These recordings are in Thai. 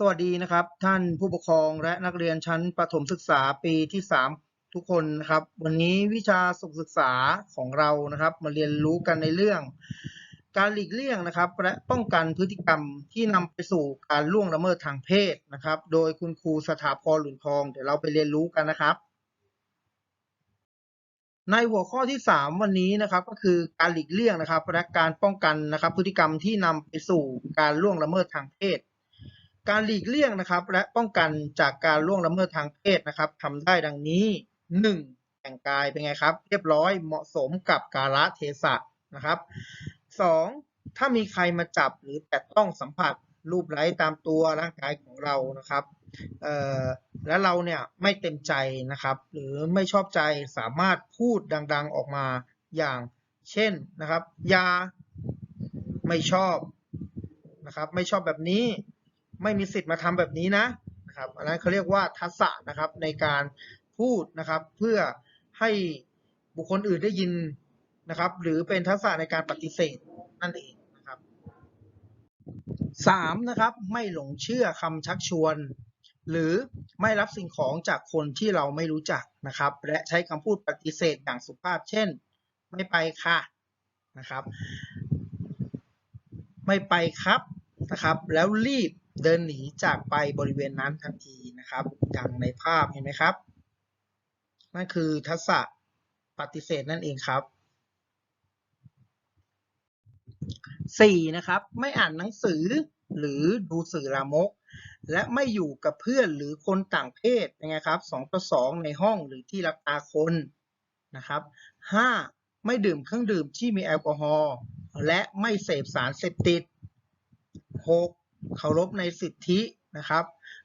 สวัสดีนะครับ ท่านผู้ปกครองและนักเรียนชั้นประถมศึกษาปีที่ 3 ทุกคนนะครับ วันนี้วิชาสุขศึกษาของเรานะครับ มาเรียนรู้กันในเรื่อง การหลีกเลี่ยงนะครับ และป้องกันพฤติกรรมที่นำไปสู่การล่วงละเมิดทางเพศนะครับ โดยคุณครูสถาพรหลุนทอง เดี๋ยวเราไปเรียนรู้กันนะครับ ในหัวข้อที่ 3 วันนี้นะครับ ก็คือการหลีกเลี่ยงนะครับและการป้องกันนะครับ พฤติกรรมที่นำไปสู่การล่วงละเมิดทางเพศ การหลีกเลี่ยงนะครับ และป้องกันจากการล่วงละเมิดทางเพศนะครับทำได้ดังนี้ 1. แต่งกายเป็นไงครับ เรียบร้อยเหมาะสมกับกาลเทศะนะครับ 2. ถ้ามีใครมาจับหรือแตะต้องสัมผัสรูปไร้ตามตัวร่างกายของเรานะครับและเราเนี่ยไม่เต็มใจนะครับ หรือไม่ชอบใจสามารถพูดดัง ๆออกมาอย่างเช่นนะครับยาไม่ชอบนะครับ ไม่ชอบแบบนี้ ไม่มีสิทธิ์มาทำแบบนี้นะนะครับอันนั้นเขาเรียกว่าทักษะนะครับในการพูดนะครับ เพื่อให้บุคคลอื่นได้ยินนะครับ หรือเป็นทักษะในการปฏิเสธนั่นเองนะครับสามนะครับ ไม่หลงเชื่อคำชักชวน หรือไม่รับสิ่งของจากคนที่เราไม่รู้จักนะครับ และใช้คำพูดปฏิเสธอย่างสุภาพ เช่น ไม่ไปค่ะนะครับ ไม่ไปครับนะครับ แล้วรีบ เดินหนีจากไปบริเวณนั้นทันทีนะครับ อย่างในภาพเห็นไหมครับ นั่นคือทักษะปฏิเสธนั่นเองครับสี่นะครับ ไม่อ่านหนังสือหรือดูสื่อลามก และไม่อยู่กับเพื่อนหรือคนต่างเพศยังไงครับสองต่อสองในห้องหรือที่รับตาคนนะครับห้าไม่ดื่มเครื่องดื่มที่มีแอลกอฮอล์และไม่เสพสารเสพติดหก เคารพในสิทธินะครับ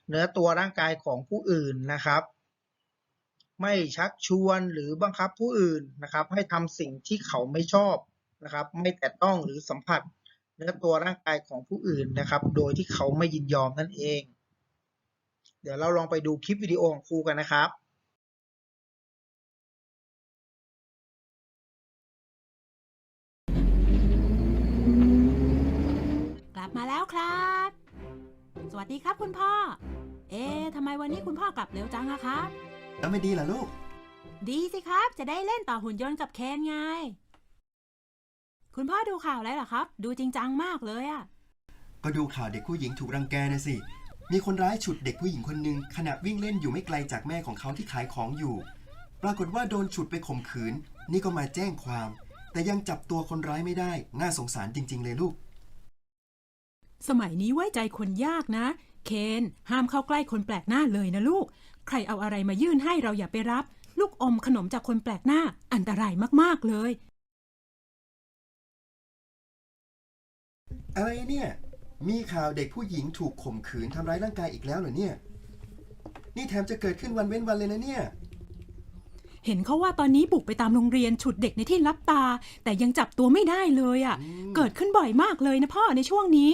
เนื้อตัวร่างกายของผู้อื่นนะครับ ไม่ชักชวนหรือบังคับผู้อื่นนะครับ ให้ทำสิ่งที่เขาไม่ชอบนะครับ ไม่แตะต้องหรือสัมผัส เนื้อตัวร่างกายของผู้อื่นนะครับ โดยที่เขาไม่ยินยอมนั่นเอง เดี๋ยวเราลองไปดูคลิปวิดีโอของครูกันนะครับกลับ มาแล้วครับ สวัสดีครับคุณพ่อ เอ๊ะทำไมวันนี้คุณพ่อกลับเร็วจังอะครับ แล้วไม่ดีเหรอลูก ดีสิครับ จะได้เล่นต่อหุ่นยนต์กับเคนไง คุณพ่อดูข่าวอะไรเหรอครับ ดูจริงจังมากเลยอะก็ดูข่าวเด็กผู้หญิงถูกรังแกนะสิ มีคนร้ายฉุดเด็กผู้หญิงคนหนึ่งขณะวิ่งเล่นอยู่ไม่ไกลจากแม่ของเขาที่ขายของอยู่ ปรากฏว่าโดนฉุดไปข่มขืน นี่ก็มาแจ้งความ แต่ยังจับตัวคนร้ายไม่ได้ น่าสงสารจริง ๆ เลยลูก สมัยนี้ไว้ใจคนยากนะ เคน ห้ามเข้าใกล้คนแปลกหน้าเลยนะลูก ใครเอาอะไรมายื่นให้เราอย่าไปรับ ลูกอมขนมจากคนแปลกหน้าอันตรายมากๆเลย อะไรเนี่ย มีข่าวเด็กผู้หญิงถูกข่มขืนทำร้ายร่างกายอีกแล้วเหรอเนี่ย นี่แถมจะเกิดขึ้นวันเว้นวันเลยนะเนี่ย เห็นเขาว่าตอนนี้บุกไปตามโรงเรียนฉุดเด็กในที่รับตา แต่ยังจับตัวไม่ได้เลยอะ่ะอืมเกิดขึ้นบ่อยมากเลยนะพ่อในช่วงนี้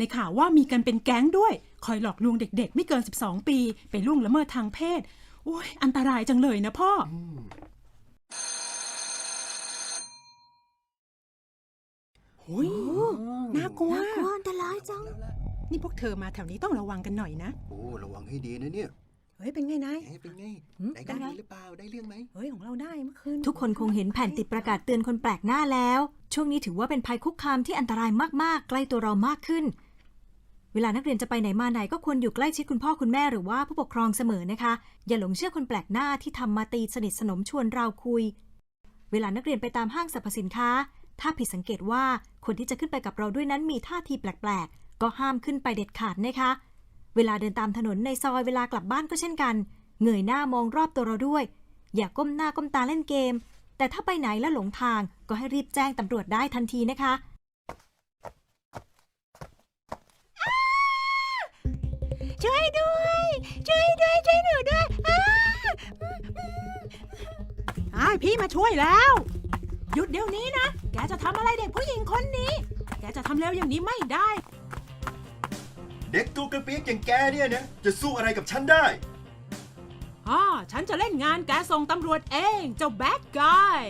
ในข่าวว่ามีกันเป็นแก๊งด้วย คอยหลอกลวงเด็ก ๆ ไม่เกิน 12 ปี ไปล่วงละเมิดทางเพศโอ้ยอันตรายจังเลยนะพ่ออืมโอ้ยน่ากลัวน่ากลัวอันตรายจัง นี่พวกเธอมาแถวนี้ต้องระวังกันหน่อยนะ โอ้ ระวังให้ดีนะเนี่ย เฮ้ย เป็นไงนายเอ๊ะเป็นไงหืมได้กันได้ดีหรือเปล่า ได้เรื่องไหมเฮ้ย ของเราได้เมื่อคืน ทุกคนคงเห็นแผ่นติดประกาศเตือนคนแปลกหน้าแล้ว ช่วงนี้ถือว่าเป็นภัยคุกคามที่อันตรายมากๆ ใกล้ตัวเรามากขึ้น เวลานักเรียนจะไปไหนมาไหนก็ควรอยู่ใกล้ชิดคุณพ่อคุณแม่หรือว่าผู้ปกครองเสมอนะคะ อย่าหลงเชื่อคนแปลกหน้าที่ทำมาตีสนิทสนมชวนเราคุย เวลานักเรียนไปตามห้างสรรพสินค้า ถ้าผิดสังเกตว่าคนที่จะขึ้นไปกับเราด้วยนั้นมีท่าทีแปลกๆ ก็ห้ามขึ้นไปเด็ดขาดนะคะ เวลาเดินตามถนนในซอยเวลากลับบ้านก็เช่นกัน เงยหน้ามองรอบตัวเราด้วย อย่าก้มหน้าก้มตาเล่นเกม แต่ถ้าไปไหนแล้วหลงทางก็ให้รีบแจ้งตำรวจได้ทันทีนะคะ ช่วยด้วย ช่วยด้วย ช่วยหนูด้วยอ้ายพี่มาช่วยแล้ว หยุดเดี๋ยวนี้นะ แกจะทำอะไรเด็กผู้หญิงคนนี้ แกจะทำเร็วอย่างนี้ไม่ได้ เด็กตัวกระเปียกอย่างแกเนี่ยนะจะสู้อะไรกับฉันได้อ่าฉันจะเล่นงานแกส่งตำรวจเอง เจ้าแบดกาย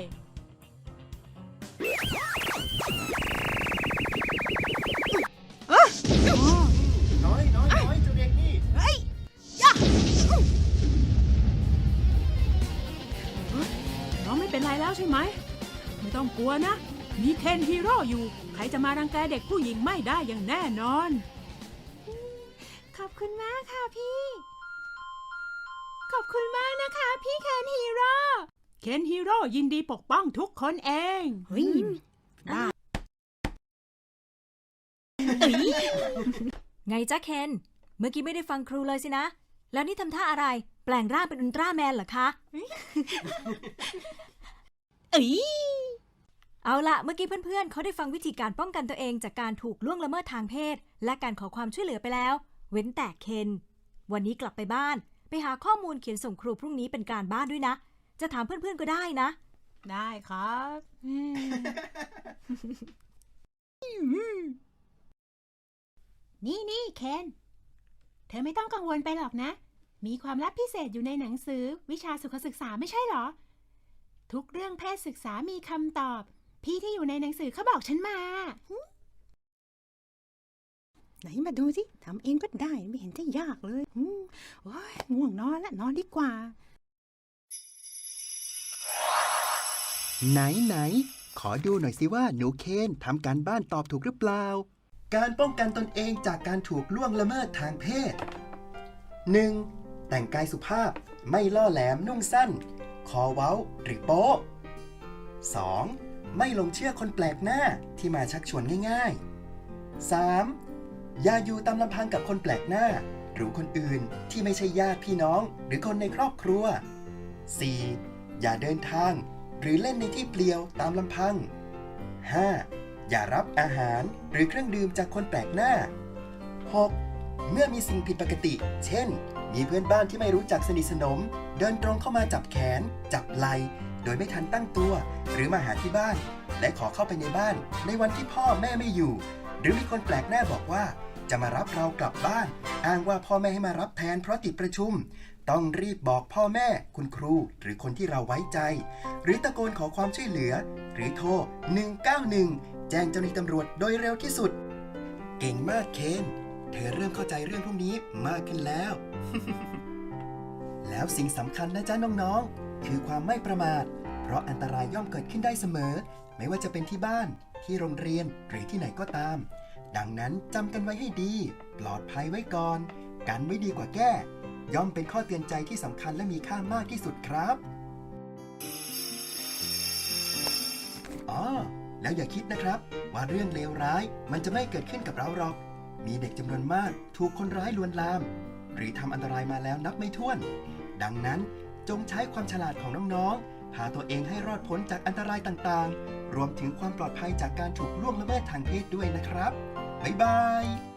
แล้วใช่ไหม ไม่ต้องกลัวนะ มีเคนฮีโร่อยู่ ใครจะมารังแกเด็กผู้หญิงไม่ได้อย่างแน่นอน ขอบคุณมากค่ะพี่ ขอบคุณมากนะคะพี่เคนฮีโร่ เคนฮีโร่ยินดีปกป้องทุกคนเอง เฮ้ยบ้าไงจ๊ะเคน เมื่อกี้ไม่ได้ฟังครูเลยสินะ แล้วนี่ทำท่าอะไร แปลงร่างเป็นอุลตร้าแมนเหรอคะ เอ้ยเอาละเมื่อกี้เพื่อนๆ เขาได้ฟังวิธีการป้องกันตัวเองจากการถูกล่วงละเมิดทางเพศ และการขอความช่วยเหลือไปแล้ว เว้นแต่เคน วันนี้กลับไปบ้าน ไปหาข้อมูลเขียนส่งครูพรุ่งนี้เป็นการบ้านด้วยนะ จะถามเพื่อนๆก็ได้นะ ได้ครับอืมนี่นี่เคน เธอไม่ต้องกังวลไปหรอกนะ มีความลับพิเศษอยู่ในหนังสือวิชาสุขศึกษาไม่ใช่เหรอ ทุกเรื่องเพศศึกษามีคำตอบ พี่ที่อยู่ในหนังสือเขาบอกฉันมาหึไหนมาดูสิทำเองก็ได้ไม่เห็นจะยากเลยอืมโอ้ยง่วงนอนละนอนดีกว่า ไหนไหน ขอดูหน่อยสิว่าหนูเคนทำการบ้านตอบถูกหรือเปล่า การป้องกันตนเองจากการถูกล่วงละเมิดทางเพศ 1. แต่งกายสุภาพไม่ล่อแหลมนุ่งสั้น คอเว้าหรือโป๊ะ 2. ไม่ลงเชื่อคนแปลกหน้าที่มาชักชวนง่ายๆ 3. อย่าอยู่ตามลำพังกับคนแปลกหน้า หรือคนอื่นที่ไม่ใช่ญาติพี่น้องหรือคนในครอบครัว 4. อย่าเดินทาง หรือเล่นในที่เปลี่ยวตามลำพัง 5. อย่ารับอาหารหรือเครื่องดื่มจากคนแปลกหน้า 6. เมื่อมีสิ่งผิดปกติ เช่น มีเพื่อนบ้านที่ไม่รู้จักสนิทสนม เดินตรงเข้ามาจับแขน จับไหลโดยไม่ทันตั้งตัว หรือมาหาที่บ้าน และขอเข้าไปในบ้าน ในวันที่พ่อแม่ไม่อยู่ หรือมีคนแปลกหน้าบอกว่า จะมารับเรากลับบ้าน อ้างว่าพ่อแม่ให้มารับแทนเพราะติดประชุม ต้องรีบบอกพ่อแม่ คุณครู หรือคนที่เราไว้ใจ หรือตะโกนขอความช่วยเหลือ หรือโทร 191 แจ้งเจ้าหน้าที่ตำรวจโดยเร็วที่สุด เก่งมากเคน เธอเริ่มเข้าใจเรื่องพวกนี้มากขึ้นแล้ว แล้วสิ่งสำคัญนะจ๊ะน้องๆ คือความไม่ประมาท เพราะอันตรายย่อมเกิดขึ้นได้เสมอ ไม่ว่าจะเป็นที่บ้าน ที่โรงเรียนหรือที่ไหนก็ตาม ดังนั้นจำกันไว้ให้ดี ปลอดภัยไว้ก่อน กันไว้ดีกว่าแก้ ย่อมเป็นข้อเตือนใจที่สำคัญและมีค่ามากที่สุดครับอ๋อแล้วอย่าคิดนะครับ ว่าเรื่องเลวร้ายมันจะไม่เกิดขึ้นกับเราหรอก มีเด็กจำนวนมากถูกคนร้ายลวนลาม หรือทำอันตรายมาแล้วนับไม่ถ้วน ดังนั้นจงใช้ความฉลาดของน้องๆ พาตัวเองให้รอดพ้นจากอันตรายต่างๆ รวมถึงความปลอดภัยจากการถูกล่วงละเมิดทางเพศด้วยนะครับ บ๊ายบาย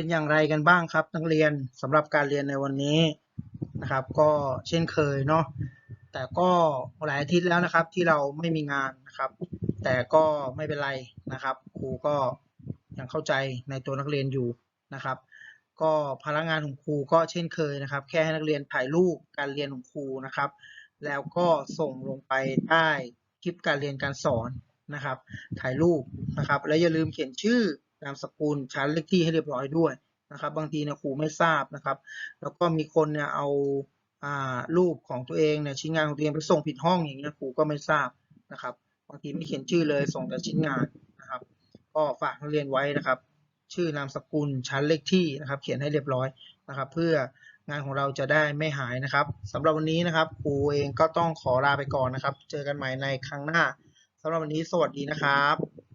เป็นอย่างไรกันบ้างครับ นักเรียนสำหรับการเรียนในวันนี้นะครับ ก็เช่นเคยเนาะแต่ก็หลายอาทิตย์แล้วนะครับที่เราไม่มีงานนะครับ แต่ก็ไม่เป็นไรนะครับ ครูก็ยังเข้าใจในตัวนักเรียนอยู่นะครับ ก็พลังงานของครูก็เช่นเคยนะครับ แค่ให้นักเรียนถ่ายรูปการเรียนของครูนะครับ แล้วก็ส่งลงไปใต้คลิปการเรียนการสอนนะครับ ถ่ายรูปนะครับ แล้วอย่าลืมเขียนชื่อ นามสกุลชั้นเลขที่ให้เรียบร้อยด้วยนะครับ บางทีเนี่ยครูไม่ทราบนะครับ แล้วก็มีคนเนี่ยเอาอ่ารูปของตัวเองเนี่ยชิ้นงานของตัวเองไปส่งผิดห้องอย่างเงี้ยครูก็ไม่ทราบนะครับ บางทีไม่เขียนชื่อเลยส่งแต่ชิ้นงานนะครับ ก็ฝากนักเรียนไว้นะครับ ชื่อนามสกุลชั้นเลขที่นะครับ เขียนให้เรียบร้อยนะครับ เพื่องานของเราจะได้ไม่หายนะครับสำหรับวันนี้นะครับครูเองก็ต้องขอลาไปก่อนนะครับ เจอกันใหม่ในครั้งหน้าสำหรับวันนี้สวัสดีนะครับ